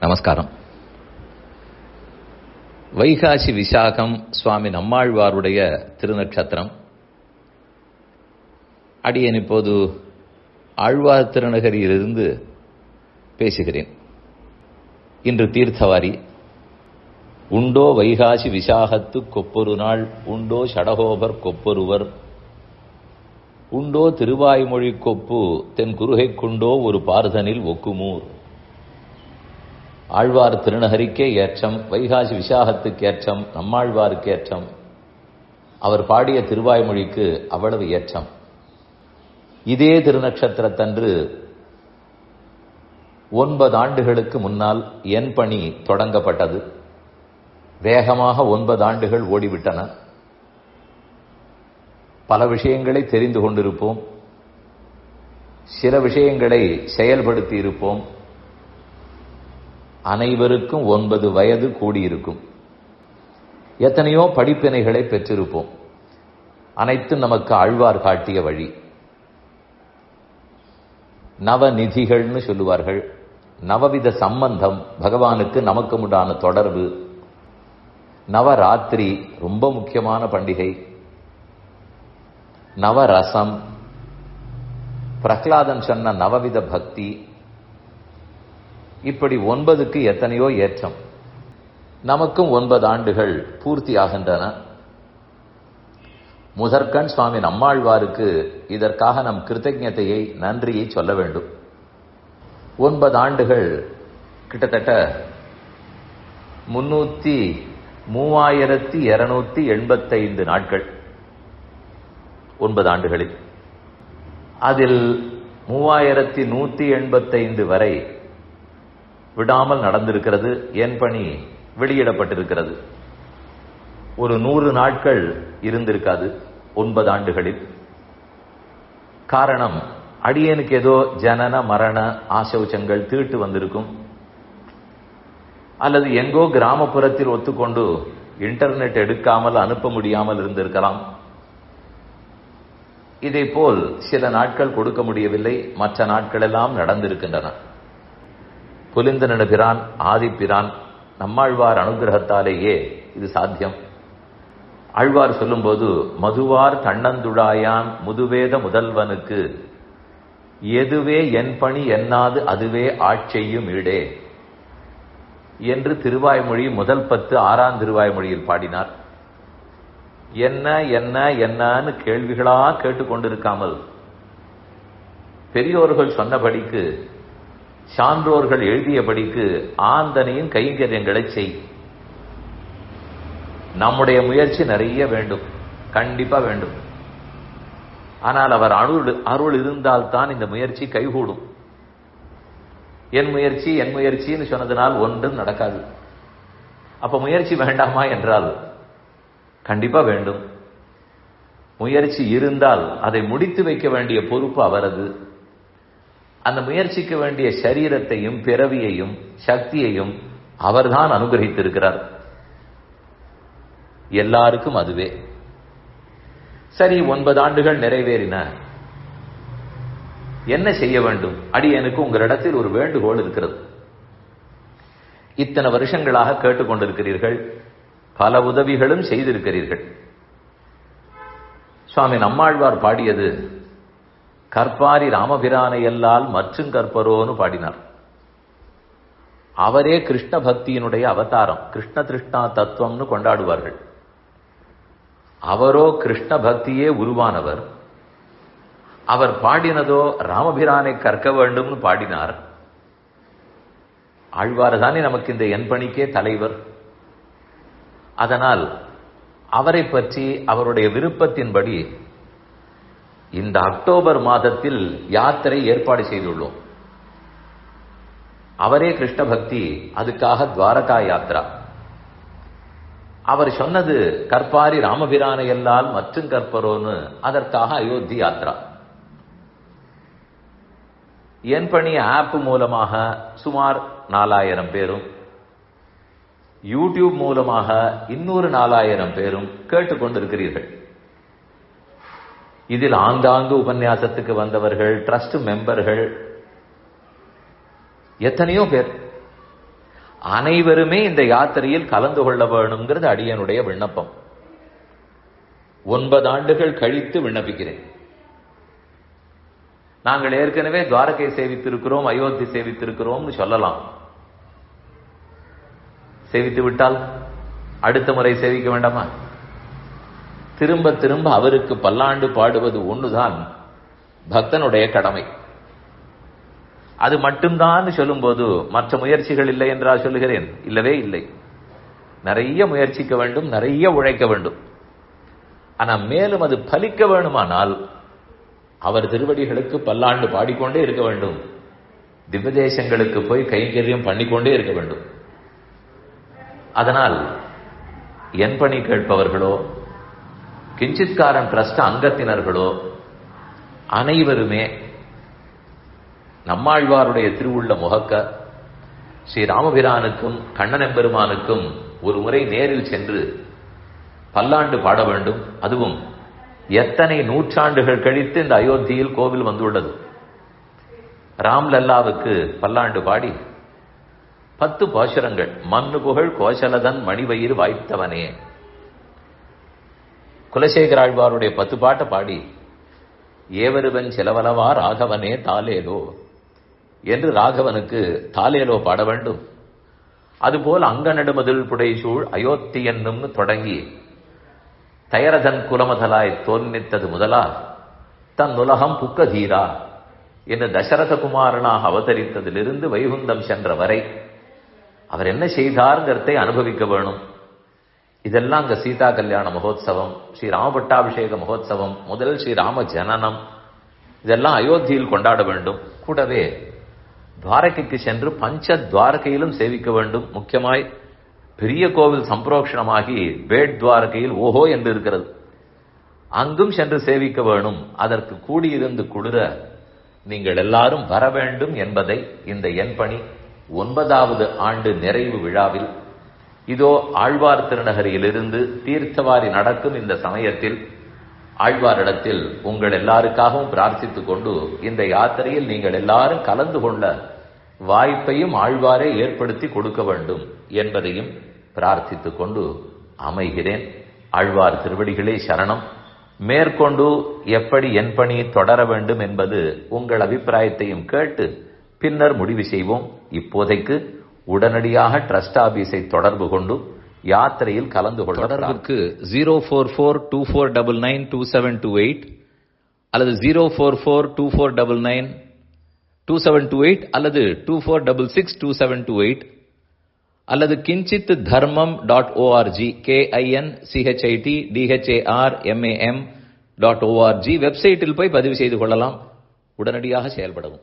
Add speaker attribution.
Speaker 1: நமஸ்காரம். வைகாசி விசாகம் சுவாமி நம்மாழ்வாருடைய திருநட்சத்திரம் அடியேன் இப்போது ஆழ்வார் திருநகரியிலிருந்து பேசுகிறேன். இன்று தீர்த்தவாரி. உண்டோ வைகாசி விசாகத்து கொப்பொரு நாள் உண்டோ ஷடகோபர் கொப்பொருவர். உண்டோ திருவாய்மொழி கொப்பு தென் குருகை கொண்டோ ஒரு பார்தனில் ஒக்குமூர். ஆழ்வார் திருநகரிக்கே ஏற்றம் வைகாசி விசாகத்துக்கு ஏற்றம் நம்மாழ்வாருக்கு ஏற்றம் அவர் பாடிய திருவாய்மொழிக்கு அவ்வளவு ஏற்றம். இதே திருநக்ஷத்திரத்தன்று ஒன்பது ஆண்டுகளுக்கு முன்னால் என் பணி தொடங்கப்பட்டது. வேகமாக ஒன்பது ஆண்டுகள் ஓடிவிட்டன. பல விஷயங்களை தெரிந்து கொண்டிருப்போம். சில விஷயங்களை செயல்படுத்தி இருப்போம் அனைவருக்கும் ஒன்பது வயது கூடியிருக்கும். எத்தனையோ படிப்பினைகளை பெற்றிருப்போம். அனைத்தும் நமக்கு ஆழ்வார் காட்டிய வழி. நவநிதிகள்னு சொல்லுவார்கள். நவவித சம்பந்தம் பகவானுக்கு நமக்கு உண்டான தொடர்பு. நவராத்திரி ரொம்ப முக்கியமான பண்டிகை. நவரசம். பிரகலாதன் சொன்ன நவவித பக்தி. இப்படி ஒன்பதுக்கு எத்தனையோ ஏற்றம். நமக்கும் ஒன்பது ஆண்டுகள் பூர்த்தி ஆகின்றன முதற்கண் சுவாமி நம்மாழ்வாருக்கு இதற்காக நம் கிருத்தஜத்தையை நன்றியை சொல்ல வேண்டும். ஒன்பது ஆண்டுகள் கிட்டத்தட்ட முன்னூத்தி மூவாயிரத்தி இருநூத்தி எண்பத்தைந்து நாட்கள். ஒன்பது ஆண்டுகளில். அதில் மூவாயிரத்தி நூத்தி எண்பத்தைந்து வரை விடாமல் நடந்திருக்கிறது. என் பணி? வெளியிடப்பட்டிருக்கிறது. ஒரு நூறு நாட்கள் இருந்திருக்காது ஒன்பது ஆண்டுகளில். காரணம் அடியனுக்கு ஏதோ ஜனன மரண ஆசௌச்சங்கள் தீட்டு வந்திருக்கும். அல்லது எங்கோ கிராமப்புறத்தில் ஒத்துக்கொண்டு இன்டர்நெட் எடுக்காமல் அனுப்ப முடியாமல் இருந்திருக்கலாம். இதே போல் சில நாட்கள் கொடுக்க முடியவில்லை. மற்ற நாட்கள் எல்லாம் நடந்திருக்கின்றன. புலிந்தனு பிரான் ஆதிப்பிரான் நம்மாழ்வார் அனுகிரகத்தாலேயே இது சாத்தியம். ஆழ்வார் சொல்லும்போது மதுவார் தன்னந்துழாயான் முதுவேத முதல்வனுக்கு எதுவே என் பணி என்னாது அதுவே ஆட்செய்யும் ஈடே என்று திருவாய்மொழி முதல் பத்து ஆறாம் திருவாய்மொழியில் பாடினார். என்ன என்ன என்னன்னு கேள்விகளா கேட்டுக்கொண்டிருக்காமல் பெரியோர்கள் சொன்னபடிக்கு சான்றோர்கள் எழுதியபடிக்கு ஆந்தனையும் கைங்கரியங்களை செய். நம்முடைய முயற்சி நிறைய வேண்டும். கண்டிப்பா வேண்டும். ஆனால் அவர் அருள் அருள் இருந்தால்தான் இந்த முயற்சி கைகூடும். என் முயற்சி என் முயற்சின்னு சொன்னதனால் ஒன்றும் நடக்காது. அப்ப முயற்சி வேண்டாமா என்றால் கண்டிப்பா வேண்டும். முயற்சி இருந்தால் அதை முடித்து வைக்க வேண்டிய பொறுப்பு அவரது. அந்த முயற்சிக்க வேண்டிய சரீரத்தையும் பிறவியையும் சக்தியையும் அவர்தான் அனுகிரகித்திருக்கிறார். எல்லாருக்கும் அதுவே. சரி ஒன்பது ஆண்டுகள் நிறைவேறின. என்ன செய்ய வேண்டும்? அடி எனக்கு உங்களிடத்தில் ஒரு வேண்டுகோள் இருக்கிறது. இத்தனை வருஷங்களாக கேட்டுக்கொண்டிருக்கிறீர்கள். பல உதவிகளும் செய்திருக்கிறீர்கள். சுவாமி நம்மாழ்வார் பாடியது கற்பாரி ராமபிரானை எல்லால் மற்றும் கற்பரோன்னு பாடினார். அவரே கிருஷ்ண பக்தியினுடைய அவதாரம் கிருஷ்ண திருஷ்ணா தத்துவம்னு கொண்டாடுவார்கள். அவரோ கிருஷ்ண பக்தியே உருவானவர். அவர் பாடினதோ ராமபிரானை கற்க வேண்டும்னு பாடினார். ஆழ்வார் தானே நமக்கு இந்த என் பணிக்கே தலைவர். அதனால் அவரை பற்றி அவருடைய விருப்பத்தின்படி இந்த அக்டோபர் மாதத்தில் யாத்திரை ஏற்பாடு செய்துள்ளோம். அவரே கிருஷ்ண பக்தி அதுக்காக துவாரகா யாத்ரா. அவர் சொன்னது கற்பாரி ராமபிரானை எல்லால் மற்றும் கற்பரோன்னு அதற்காக அயோத்தி யாத்ரா. என் பணி ஆப் மூலமாக சுமார் நாலாயிரம் பேரும் யூடியூப் மூலமாக இன்னொரு நாலாயிரம் பேரும் கேட்டுக்கொண்டிருக்கிறீர்கள். இதில் ஆங்காங்கு உபன்யாசத்துக்கு வந்தவர்கள் ட்ரஸ்ட் மெம்பர்கள் எத்தனையோ பேர். அனைவருமே இந்த யாத்திரையில் கலந்து கொள்ள வேணுங்கிறது அடியனுடைய விண்ணப்பம். ஒன்பது ஆண்டுகள் கழித்து விண்ணப்பிக்கிறேன். நாங்கள் ஏற்கனவே துவாரகை சேவித்திருக்கிறோம் அயோத்தி சேவித்திருக்கிறோம்னு சொல்லலாம். சேவித்து விட்டால் அடுத்த முறை சேவிக்க வேண்டாமா? திரும்ப திரும்ப அவருக்கு பல்லாண்டு பாடுவது ஒண்ணுதான். பக்தனுடைய கடமை. அது மட்டும்தான் சொல்லும்போது மற்ற முயற்சிகள் இல்லை என்றா சொல்லுகிறேன். இல்லவே இல்லை. நிறைய முயற்சிக்க வேண்டும் நிறைய உழைக்க வேண்டும். ஆனால் மேலும் அது பலிக்க வேணுமானால் அவர் திருவடிகளுக்கு பல்லாண்டு பாடிக்கொண்டே இருக்க வேண்டும். திவ்யதேசங்களுக்கு போய் கைங்கரியம் பண்ணிக்கொண்டே இருக்க வேண்டும். அதனால் என் பணி கேட்பவர்களோ கிஞ்சித்காரன் ட்ரஸ்ட் அங்கத்தினர்களோ அனைவருமே நம்மாழ்வாருடைய திருவுள்ள முகக்க ஸ்ரீ ராமபிரானுக்கும் கண்ணனெம்பெருமானுக்கும் ஒரு முறை நேரில் சென்று பல்லாண்டு பாட வேண்டும். அதுவும் எத்தனை நூற்றாண்டுகள் கழித்து இந்த அயோத்தியில் கோவில் வந்துள்ளது. ராம்லல்லாவுக்கு பல்லாண்டு பாடி பத்து பாசுரங்கள் மண்ணு புகழ் கோஷலதன் மணிவயிறு வாய்த்தவனே. குலசேகராழ்வாருடைய பத்து பாட்டை பாடி ஏவருவன் செலவலவா ராகவனே தாலேலோ என்று ராகவனுக்கு தாலேலோ பாட வேண்டும். அதுபோல் அங்க நடுமதில் புடைசூழ் அயோத்தி என்னும்னு தொடங்கி தயரதன் குலமதலாய் தோன்னித்தது முதலா தன் உலகம் புக்கதீரா? என்று தசரத குமாரனாக அவதரித்ததிலிருந்து வைகுந்தம் சென்ற வரை அவர் என்ன செய்தார்ங்கிறதை அனுபவிக்க வேணும். இதெல்லாம் அங்க சீதா கல்யாண மகோத்சவம் ஸ்ரீராமபட்டாபிஷேக மகோத்சவம் முதல் ஸ்ரீராம ஜனனம் இதெல்லாம் அயோத்தியில் கொண்டாட வேண்டும். கூடவே துவாரகைக்கு சென்று பஞ்ச துவாரகையிலும் சேவிக்க வேண்டும். முக்கியமாய் பெரிய கோவில் சம்பரோக்ஷணமாகி பேட் துவாரகையில் ஓஹோ என்று இருக்கிறது. அங்கும் சென்று சேவிக்க வேணும். அதற்கு கூடியிருந்து குளிர நீங்கள் எல்லாரும் வர வேண்டும் என்பதை இந்த என் பணி ஒன்பதாவது ஆண்டு நிறைவு விழாவில் இதோ ஆழ்வார் திருநகரியிலிருந்து தீர்த்தவாரி நடக்கும் இந்த சமயத்தில் ஆழ்வாரிடத்தில் உங்கள் எல்லாருக்காகவும் பிரார்த்தித்துக் கொண்டு இந்த யாத்திரையில் நீங்கள் எல்லாரும் கலந்து கொள்ள வாய்ப்பையும் ஆழ்வாரே ஏற்படுத்தி கொடுக்க வேண்டும் என்பதையும் பிரார்த்தித்துக் கொண்டு அமைகிறேன். ஆழ்வார் திருவடிகளே சரணம். மேற்கொண்டு எப்படி என் பணி தொடர வேண்டும் என்பது உங்கள் அபிப்பிராயத்தையும் கேட்டு பின்னர் முடிவு செய்வோம். இப்போதைக்கு உடனடியாக ட்ரஸ்ட் ஆபீஸை தொடர்பு கொண்டு யாத்திரையில் கலந்து கொள்ள
Speaker 2: தொடர்புக்கு zero four four two four double nine two seven two eight அல்லது zero four four two four double nine two seven two eight அல்லது two four double six two seven two eight அல்லது Kinchit Dharmam dot ORG KIN CHIT DHAR MAM dot ORG வெப்சைட்டில் போய் பதிவு செய்து கொள்ளலாம். உடனடியாக செயல்படவும்.